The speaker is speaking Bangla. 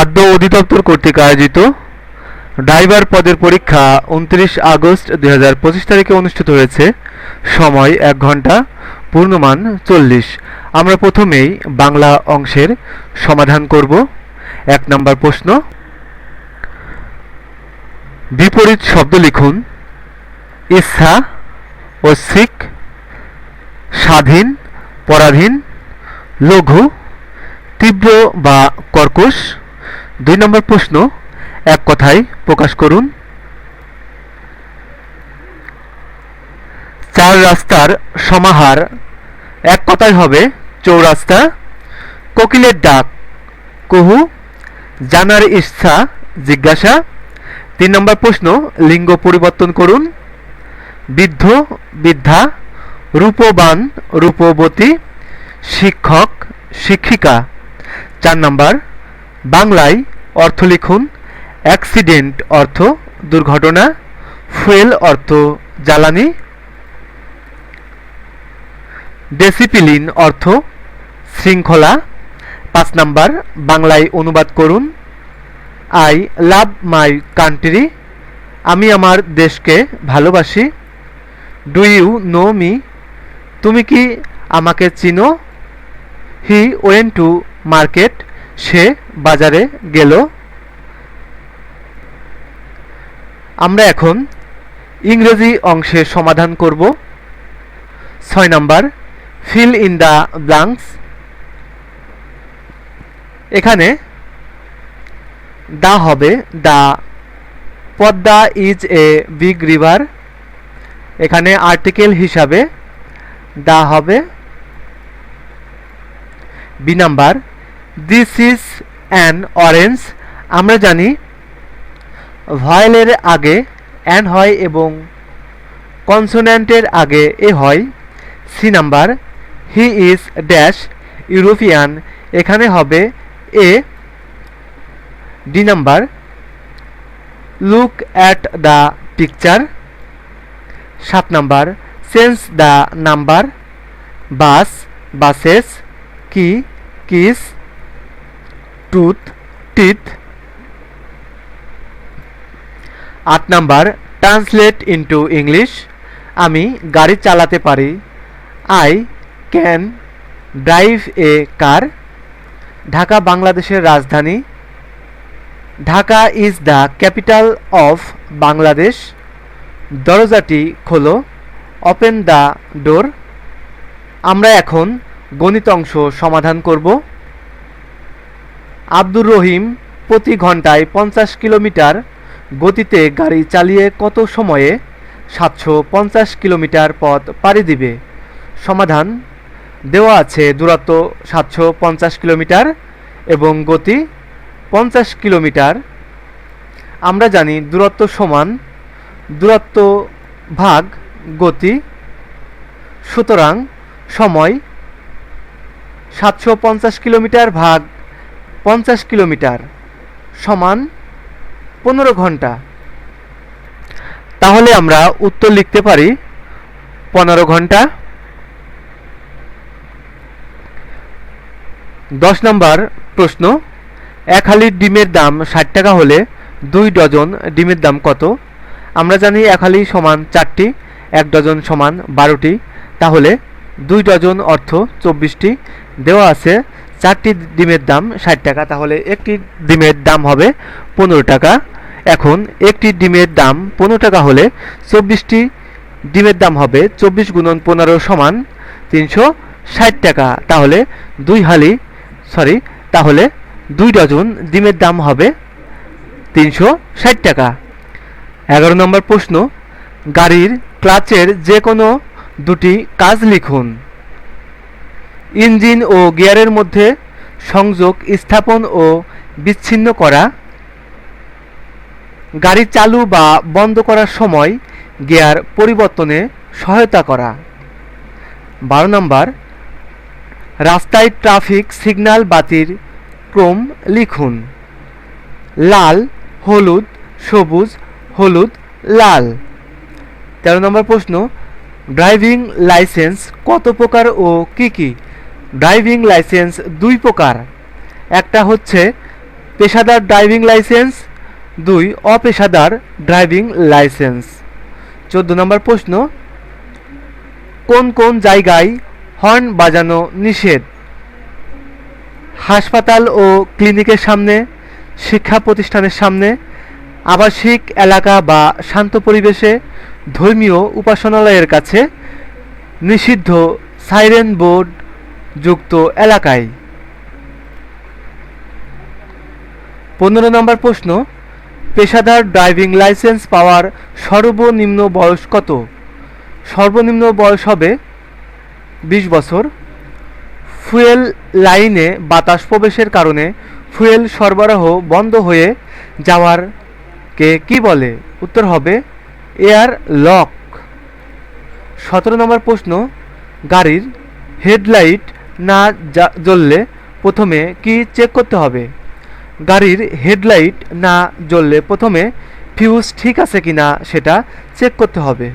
খাদ্য অধিদপ্তর কর্তৃক আয়োজিত ড্রাইভার পদের পরীক্ষা উনত্রিশ আগস্ট দুই হাজার পঁচিশ তারিখে অনুষ্ঠিত হয়েছে। সময় এক ঘণ্টা, পূর্ণমান চল্লিশ। আমরা প্রথমেই বাংলা অংশের সমাধান করব। এক নম্বর প্রশ্ন। বিপরীত শব্দ লিখুন। ইচ্ছা ঐচ্ছিক স্বাধীন, পরাধীন, লঘু, তীব্র বা কর্কশ। দুই নম্বর প্রশ্ন, এক কথায় প্রকাশ করুন। চার রাস্তার সমাহার, এক কথায় হবে চৌরাস্তা, কোকিলের ডাক, কুহু, জানার ইচ্ছা, জিজ্ঞাসা। তিন নম্বর প্রশ্ন, লিঙ্গ পরিবর্তন করুন। বৃদ্ধ, বৃদ্ধা, রূপবান, রূপবতী, শিক্ষক, শিক্ষিকা। চার নাম্বার বাংলায় অর্থ লিখুন, অ্যাক্সিডেন্ট অর্থ দুর্ঘটনা, ফুয়েল অর্থ জ্বালানি, ডেসিপ্লিন অর্থ শৃঙ্খলা, পাঁচ নাম্বার বাংলায় অনুবাদ করুন, আই লাভ মাই কান্ট্রি, আমি আমার দেশকে ভালোবাসি, ডু ইউ নো মি, তুমি কি আমাকে চিনো? হি ওয়েন টু মার্কেট সে বাজারে গেল। আমরা এখন ইংরেজি অংশে সমাধান করব। ছয় number fill in the blanks এখানে, দা হবে the Padma is a big river এখানে আর্টিকেল হিসাবে দা হবে। B number this is an orange আমরা জানি ভয়েলের আগে অ্যান হয় এবং কনসোন্যান্টের আগে এ হয়। C number he is dash European এখানে হবে a D number look at the picture সাত number change the number bus buses key keys tooth teeth আট নাম্বার ট্রান্সলেট ইনটু ইংলিশ আমি গাড়ি চালাতে পারি। I can drive a car Dhaka, বাংলাদেশের রাজধানী। Dhaka is the capital of Bangladesh. দরজাটি খোলো। ওপেন দ্য ডোর আমরা এখন গণিত অংশ সমাধান করব। আব্দুর রহিম প্রতি ঘন্টায় পঞ্চাশ কিলোমিটার গতিতে গাড়ি চালিয়ে কত সময়ে সাতশো পঞ্চাশ কিলোমিটার পথ পাড়ি দিবে? সমাধান, দেওয়া আছে দূরত্ব সাতশো পঞ্চাশ কিলোমিটার এবং গতি পঞ্চাশ কিলোমিটার। আমরা জানি দূরত্ব সমান দূরত্ব ভাগ গতি, সুতরাং সময় সাতশো পঞ্চাশ কিলোমিটার ভাগ পঞ্চাশ কিলোমিটার সমান পনেরো ঘণ্টা। তাহলে আমরা উত্তর লিখতে পারি পনেরো ঘণ্টা। দশ নম্বর প্রশ্ন, এক হালির ডিমের দাম ষাট টাকা হলে দুই ডজন ডিমের দাম কত? আমরা জানি এক হালি সমান চারটি, এক ডজন সমান বারোটি। তাহলে দুই ডজন অর্থ চব্বিশটি। দেওয়া আছে চারটি ডিমের দাম ষাট টাকা, তাহলে একটি ডিমের দাম হবে পনেরো টাকা। এখন একটি ডিমের দাম পনেরো টাকা হলে চব্বিশটি ডিমের দাম হবে চব্বিশ গুণন পনেরো সমান তিনশো ষাট টাকা। তাহলে দুই হালি সরি তাহলে দুই ডজন ডিমের দাম হবে তিনশো ষাট টাকা। এগারো নম্বর প্রশ্ন, গাড়ির ক্লাচের যে কোনো দুটি কাজ লিখুন। ইঞ্জিন ও গিয়ারের মধ্যে সংযোগ স্থাপন ও বিচ্ছিন্ন করা, গাড়ি চালু বা বন্ধ করার সময় গিয়ার পরিবর্তনে সহায়তা করা। বারো নম্বর, রাস্তায় ট্রাফিক সিগন্যাল বাতির ক্রম লিখুন। লাল, হলুদ, সবুজ, হলুদ, লাল। তেরো নম্বর প্রশ্ন, ড্রাইভিং লাইসেন্স কত প্রকার ও কি কি? ড্রাইভিং লাইসেন্স দুই প্রকার। একটা হচ্ছে পেশাদার ড্রাইভিং লাইসেন্স, দুই অপেশাদার ড্রাইভিং লাইসেন্স। চোদ্দ নম্বর প্রশ্ন, কোন কোন জায়গায় হর্ন বাজানো নিষেধ? হাসপাতাল ও ক্লিনিকের সামনে, শিক্ষা প্রতিষ্ঠানের সামনে, আবাসিক এলাকা বা শান্ত পরিবেশে, ধর্মীয় উপাসনালয়ের কাছে নিষিদ্ধ সাইরেন বোর্ড যুক্ত এলাকায়। পনেরো নম্বর প্রশ্ন, পেশাদার ড্রাইভিং লাইসেন্স পাওয়ার সর্বনিম্ন বয়স কত? সর্বনিম্ন বয়স হবে বিশ বছর। ফুয়েল লাইনে বাতাস প্রবেশের কারণে ফুয়েল সরবরাহ বন্ধ হয়ে যাওয়ার কে কি বলে? উত্তর হবে এয়ার লক। সতেরো নম্বর প্রশ্ন, গাড়ির হেডলাইট না জ্বললে প্রথমে কি চেক করতে হবে? গাড়ির হেডলাইট না জ্বললে প্রথমে ফিউজ ঠিক আছে কি না সেটা চেক করতে হবে।